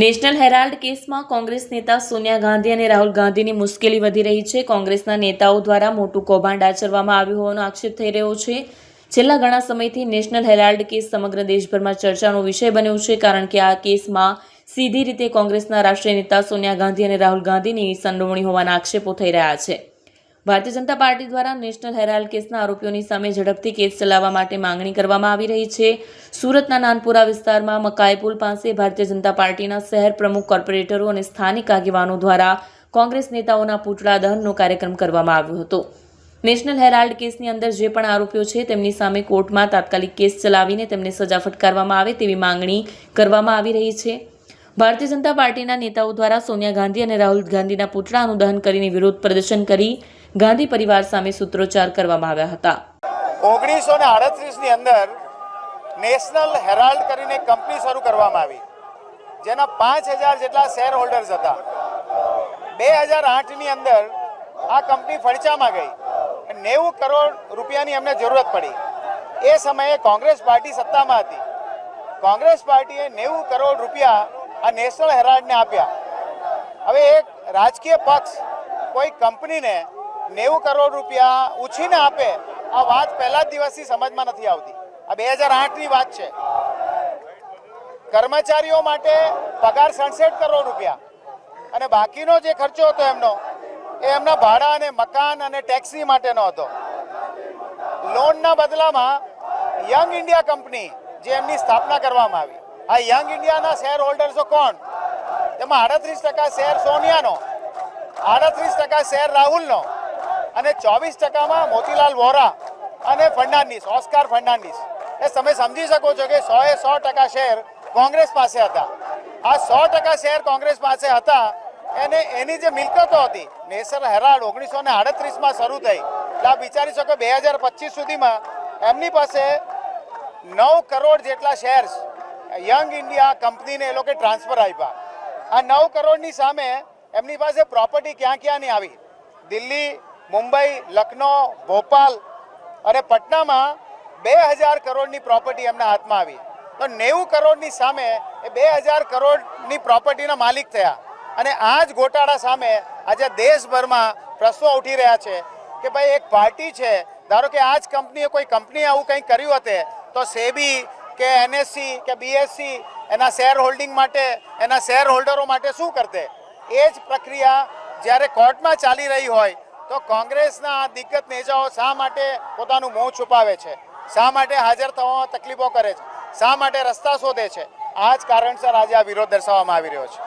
National Herald કેસમાં કોંગ્રેસ નેતા સોનિયા ગાંધી અને રાહુલ ગાંધીની મુશ્કેલી વધી રહી છે. કોંગ્રેસના નેતાઓ દ્વારા મોટું કૌભાંડ આચરવામાં આવ્યું હોવાનો આક્ષેપ થઈ રહ્યો છે. છેલ્લા ઘણા સમયથી નેશનલ હેરાલ્ડ કેસ સમગ્ર દેશભરમાં ચર્ચાનો વિષય બન્યો છે, કારણ કે આ કેસમાં સીધી રીતે કોંગ્રેસના રાષ્ટ્રીય નેતા સોનિયા ગાંધી અને રાહુલ ગાંધીની સંડોવણી હોવાના આક્ષેપો થઈ રહ્યા છે. ભારતીય જનતા પાર્ટી દ્વારા નેશનલ હેરાલ્ડ કેસના આરોપીઓની સામે ઝડપથી કેસ ચલાવવા માટે માંગણી કરવામાં આવી રહી છે. સુરતના નાનપુરા વિસ્તારમાં મકાઈપુલ પાસે ભારતીય જનતા પાર્ટીના શહેર પ્રમુખ કોર્પોરેટરો અને સ્થાનિક આગેવાનો દ્વારા કોંગ્રેસ નેતાઓના પૂતળા દહનનો કાર્યક્રમ કરવામાં આવ્યો હતો. નેશનલ હેરાલ્ડ કેસની અંદર જે પણ આરોપીઓ છે, તેમની સામે કોર્ટમાં તાત્કાલિક કેસ ચલાવીને તેમને સજા ફટકારવામાં આવે તેવી માંગણી કરવામાં આવી રહી છે. ભારતીય જનતા પાર્ટીના નેતાઓ દ્વારા સોનિયા ગાંધી અને રાહુલ ગાંધીના પૂતળાનું દહન કરીને વિરોધ પ્રદર્શન કરી ગાંધી પરિવાર સામે સૂત્રોચ્ચાર કરવામાં આવ્યા હતા. ઓગણીસો ને આડત્રીસની અંદર નેશનલ હેરાલ્ડ કરીને કંપની શરૂ કરવામાં આવી, જેના પાંચ હજાર જેટલા શેર હોલ્ડર્સ હતા. બે હજાર આઠની અંદર આ કંપની ફડચામાં ગઈ નેવું કરોડ રૂપિયાની એમને જરૂરત પડી. એ સમયે કોંગ્રેસ પાર્ટી સત્તામાં હતી. કોંગ્રેસ પાર્ટીએ નેવું કરોડ રૂપિયા આ નેશનલ હેરાલ્ડને આપ્યા. હવે એક રાજકીય પક્ષ કોઈ કંપનીને નેવું કરોડ રૂપિયા ઉછીને આપે, આ વાત પહેલા જ દિવસથી સમજમાં નથી આવતી. આ બે હજાર આઠની વાત છે. કર્મચારીઓ માટે પગાર સડસઠ કરોડ રૂપિયા. અને બાકીનો જે ખર્ચો હતો એમનો, એ એમના ભાડા અને મકાન અને ટેક્સી માટેનો હતો. લોનના બદલામાં યંગ ઇન્ડિયા કંપની, જે એમની સ્થાપના કરવામાં આવી. આ યંગ ઇન્ડિયાના શેર હોલ્ડર્સો કોણ? તેમાં આડત્રીસ ટકા શેર સોનિયાનો, આડત્રીસ ટકા શેર રાહુલનો અને ચોવીસ ટકામાં મોતીલાલ વોરા અને ફર્નાન્ડીસ, ઓસ્કાર ફર્નાન્ડીસ. એ તમે સમજી શકો છો કે સો એ સો ટકા શેર કોંગ્રેસ પાસે હતા. આ સો ટકા શેર કોંગ્રેસ પાસે હતા, એને એની જે મિલકતો હતી નેશનલ હેરાલ્ડ ઓગણીસો ને આડત્રીસમાં શરૂ થઈ. એટલે આ વિચારી શકો બે હજાર પચીસ સુધીમાં એમની પાસે નવ કરોડ જેટલા શેર્સ યંગ ઇન્ડિયા કંપનીને એ લોકો ટ્રાન્સફર આપ્યા. આ નવ કરોડની સામે એમની પાસે પ્રોપર્ટી ક્યાં ક્યાં નહીં આવી? દિલ્હી મુંબઈ, લખનૌ, ભોપાલ અને પટનામાં બે હજાર કરોડની પ્રોપર્ટી એમના હાથમાં આવી. તો નેવું કરોડની સામે એ બે હજાર કરોડની પ્રોપર્ટીના માલિક થયા. અને આ જ ગોટાળા સામે આજે દેશભરમાં પ્રશ્નો ઉઠી રહ્યા છે કે ભાઈ એક પાર્ટી છે. ધારો કે આ જ કંપનીએ કોઈ કંપનીએ આવું કંઈ કર્યું હતે, તો સેબી કે એનએસસી કે બીએસસી એના શેર હોલ્ડિંગ માટે, એના શેર હોલ્ડરો માટે શું કરતે? એ જ પ્રક્રિયા જ્યારે કોર્ટમાં ચાલી રહી હોય તો કોંગ્રેસના આ દિગ્ગજ નેતાઓ શા માટે પોતાનું મોં છુપાવે છે? શા માટે હાજર થવામાં તકલીફો કરે છે? શા માટે રસ્તા શોધે છે? આ જ કારણસર આજે આ વિરોધ દર્શાવવામાં આવી રહ્યો છે.